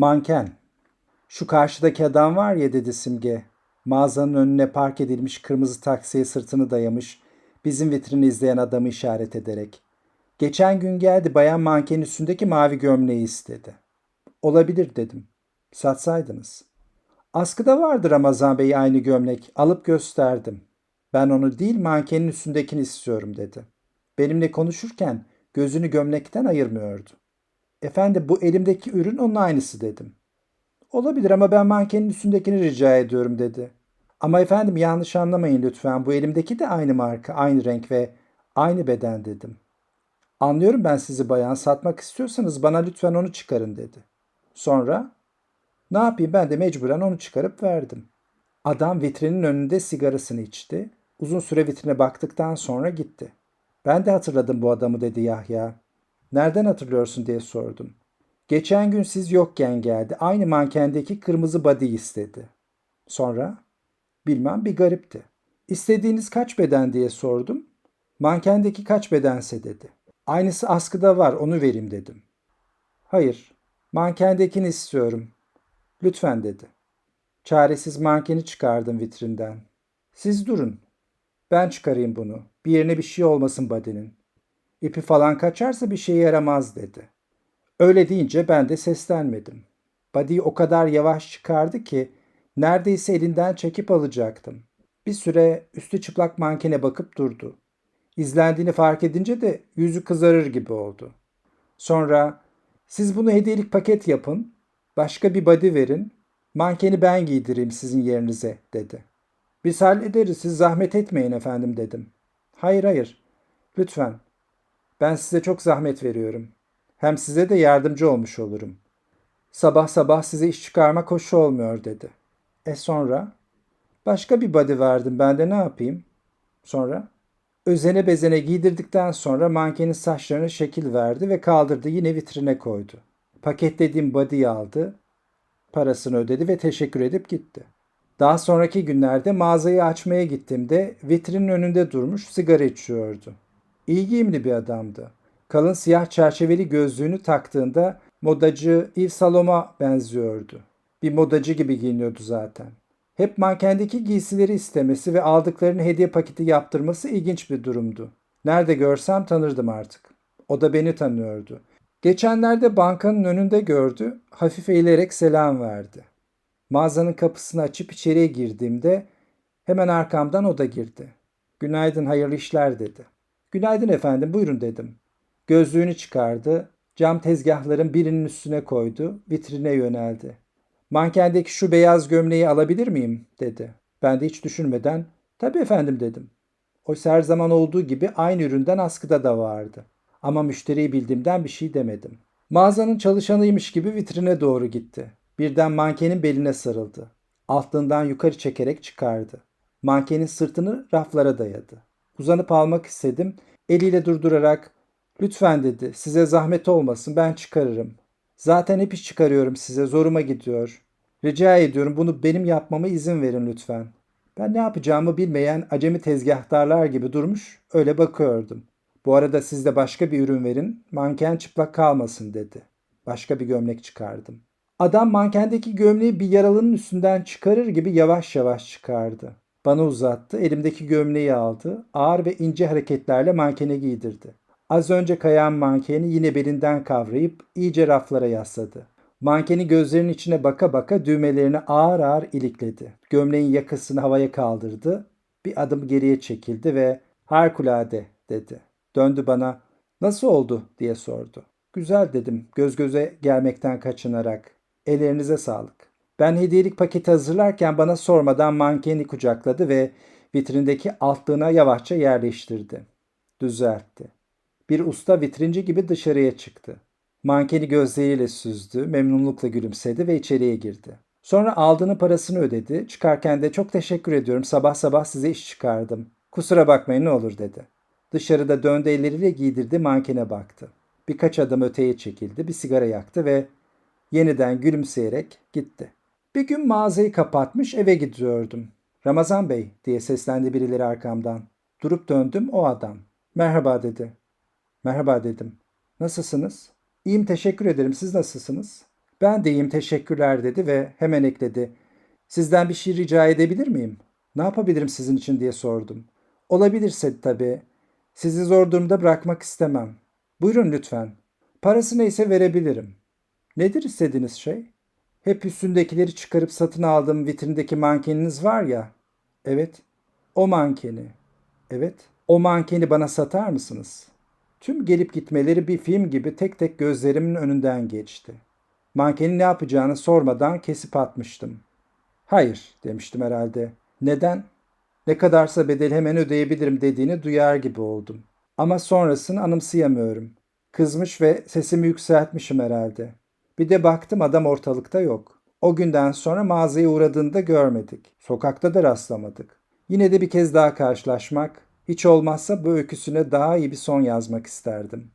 Manken. Şu karşıdaki adam var ya dedi Simge. Mağazanın önüne park edilmiş kırmızı taksiye sırtını dayamış, bizim vitrini izleyen adamı işaret ederek. Geçen gün geldi bayan mankenin üstündeki mavi gömleği istedi. Olabilir dedim. Satsaydınız. Askıda vardı Ramazan Bey aynı gömlek. Alıp gösterdim. Ben onu değil mankenin üstündekini istiyorum dedi. Benimle konuşurken gözünü gömlekten ayırmıyordu. Efendi bu elimdeki ürün onun aynısı dedim. Olabilir ama ben mankenin üstündekini rica ediyorum dedi. Ama efendim yanlış anlamayın lütfen. Bu elimdeki de aynı marka, aynı renk ve aynı beden dedim. Anlıyorum ben sizi bayan. Satmak istiyorsanız bana lütfen onu çıkarın dedi. Sonra ne yapayım ben de mecburen onu çıkarıp verdim. Adam vitrinin önünde sigarasını içti. Uzun süre vitrine baktıktan sonra gitti. Ben de hatırladım bu adamı dedi Yahya. Nereden hatırlıyorsun diye sordum. Geçen gün siz yokken geldi. Aynı mankendeki kırmızı body istedi. Sonra? Bilmem bir garipti. İstediğiniz kaç beden diye sordum. Mankendeki kaç bedense dedi. Aynısı askıda var onu vereyim dedim. Hayır, mankendekini istiyorum. Lütfen dedi. Çaresiz mankeni çıkardım vitrinden. Siz durun. Ben çıkarayım bunu. Bir yerine bir şey olmasın badinin. İpi falan kaçarsa bir şeye yaramaz dedi. Öyle deyince ben de seslenmedim. Badi'yi o kadar yavaş çıkardı ki neredeyse elinden çekip alacaktım. Bir süre üstü çıplak mankene bakıp durdu. İzlendiğini fark edince de yüzü kızarır gibi oldu. Sonra siz bunu hediyelik paket yapın, başka bir body verin, mankeni ben giydireyim sizin yerinize dedi. Biz hallederiz siz zahmet etmeyin efendim dedim. Hayır hayır lütfen ben size çok zahmet veriyorum. Hem size de yardımcı olmuş olurum. Sabah sabah size iş çıkarmak hoş olmuyor dedi. E sonra? Başka bir body verdim ben de ne yapayım? Sonra? Özene bezene giydirdikten sonra mankenin saçlarına şekil verdi ve kaldırdı yine vitrine koydu. Paketlediğim body'yi aldı, parasını ödedi ve teşekkür edip gitti. Daha sonraki günlerde mağazayı açmaya gittiğimde vitrinin önünde durmuş sigara içiyordu. İyi giyimli bir adamdı. Kalın siyah çerçeveli gözlüğünü taktığında modacı Yves Salom'a benziyordu. Bir modacı gibi giyiniyordu zaten. Hep mankendeki giysileri istemesi ve aldıklarını hediye paketi yaptırması ilginç bir durumdu. Nerede görsem tanırdım artık. O da beni tanıyordu. Geçenlerde bankanın önünde gördü, hafif eğilerek selam verdi. Mağazanın kapısını açıp içeriye girdiğimde hemen arkamdan o da girdi. Günaydın, hayırlı işler dedi. Günaydın efendim, buyurun dedim. Gözlüğünü çıkardı, cam tezgahların birinin üstüne koydu, vitrine yöneldi. Mankendeki şu beyaz gömleği alabilir miyim? dedi. Ben de hiç düşünmeden, tabii efendim dedim. Oysa her zaman olduğu gibi aynı üründen askıda da vardı. Ama müşteriyi bildiğimden bir şey demedim. Mağazanın çalışanıymış gibi vitrine doğru gitti. Birden mankenin beline sarıldı. Altlığından yukarı çekerek çıkardı. Mankenin sırtını raflara dayadı. Uzanıp almak istedim. Eliyle durdurarak lütfen dedi size zahmet olmasın ben çıkarırım. Zaten hep iş çıkarıyorum size zoruma gidiyor. Rica ediyorum bunu benim yapmama izin verin lütfen. Ben ne yapacağımı bilmeyen acemi tezgahtarlar gibi durmuş öyle bakıyordum. Bu arada siz de başka bir ürün verin manken çıplak kalmasın dedi. Başka bir gömlek çıkardım. Adam mankendeki gömleği bir yaralının üstünden çıkarır gibi yavaş yavaş çıkardı. Bana uzattı, elimdeki gömleği aldı, ağır ve ince hareketlerle mankene giydirdi. Az önce kayan mankeni yine belinden kavrayıp iyice raflara yasladı. Mankeni gözlerinin içine baka baka düğmelerini ağır ağır ilikledi. Gömleğin yakasını havaya kaldırdı, bir adım geriye çekildi ve harikulade dedi. Döndü bana, nasıl oldu diye sordu. Güzel dedim göz göze gelmekten kaçınarak. Ellerinize sağlık. Ben hediyelik paketi hazırlarken bana sormadan mankeni kucakladı ve vitrindeki altlığına yavaşça yerleştirdi. Düzeltti. Bir usta vitrinci gibi dışarıya çıktı. Mankeni gözleriyle süzdü, memnunlukla gülümsedi ve içeriye girdi. Sonra aldığının parasını ödedi. Çıkarken de çok teşekkür ediyorum. Sabah sabah size iş çıkardım. Kusura bakmayın ne olur dedi. Dışarıda döndü elleriyle giydirdi mankene baktı. Birkaç adım öteye çekildi, bir sigara yaktı ve yeniden gülümseyerek gitti. Bir gün mağazayı kapatmış eve gidiyordum. Ramazan Bey diye seslendi birileri arkamdan. Durup döndüm o adam. Merhaba dedi. Merhaba dedim. Nasılsınız? İyiyim teşekkür ederim. Siz nasılsınız? Ben de iyiyim teşekkürler dedi ve hemen ekledi. Sizden bir şey rica edebilir miyim? Ne yapabilirim sizin için diye sordum. Olabilirse tabii. Sizi zor durumda bırakmak istemem. Buyurun lütfen. Parası neyse verebilirim. Nedir istediğiniz şey? Hep üstündekileri çıkarıp satın aldığım vitrindeki mankeniniz var ya. Evet. O mankeni. Evet. O mankeni bana satar mısınız? Tüm gelip gitmeleri bir film gibi tek tek gözlerimin önünden geçti. Mankenin ne yapacağını sormadan kesip atmıştım. Hayır demiştim herhalde. Neden? Ne kadarsa bedel hemen ödeyebilirim dediğini duyar gibi oldum. Ama sonrasını anımsayamıyorum. Kızmış ve sesimi yükseltmişim herhalde. Bir de baktım adam ortalıkta yok. O günden sonra mağazaya uğradığını da görmedik. Sokakta da rastlamadık. Yine de bir kez daha karşılaşmak, hiç olmazsa bu öyküsüne daha iyi bir son yazmak isterdim.